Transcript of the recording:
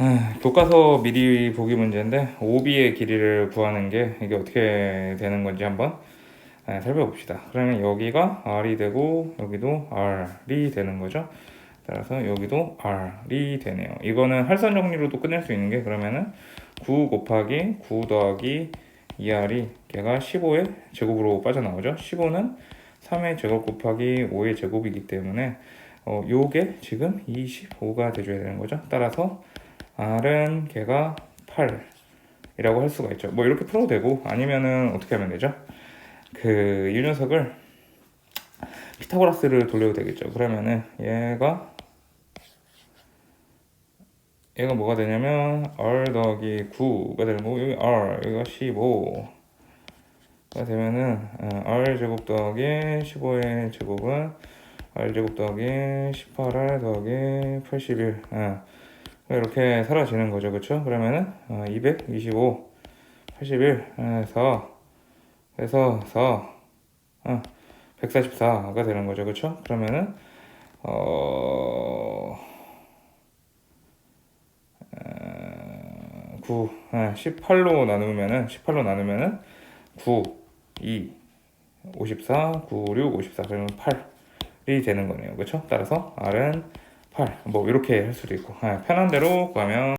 아, 교과서 미리 보기 문제인데 오비의 길이를 구하는 게 이게 어떻게 되는 건지 한번 아, 살펴봅시다. 그러면 여기가 r이 되고 여기도 r이 되는 거죠. 따라서 여기도 r이 되네요. 이거는 할선 정리로도 끝낼 수 있는 게 그러면은 9 곱하기 9 더하기 2r이 걔가 15의 제곱으로 빠져나오죠. 15는 3의 제곱 곱하기 5의 제곱이기 때문에 어, 요게 지금 25가 돼줘야 되는 거죠. 따라서 r은 걔가 8이라고 할 수가 있죠. 뭐 이렇게 풀어도 되고 아니면은 어떻게 하면 되죠? 그 이 녀석을 피타고라스를 돌려도 되겠죠. 그러면은 얘가 얘가 뭐가 되냐면 r 더하기 9가 되는 거고 여기 r 여기가 15가 되면은 어, r 제곱 더하기 15의 제곱은 r 제곱 더하기 18r 더하기 81 어. 이렇게 사라지는 거죠 그쵸 그러면은 어, 225 81 어, 4 그래서 4 어, 144가 되는 거죠 그쵸 그러면은 어 9, 18로 나누면은 18로 나누면은 9, 2, 54, 9, 6, 54 그러면 8이 되는 거네요. 그렇죠? 따라서 R은 8. 뭐 이렇게 할 수도 있고 아, 편한 대로 구하면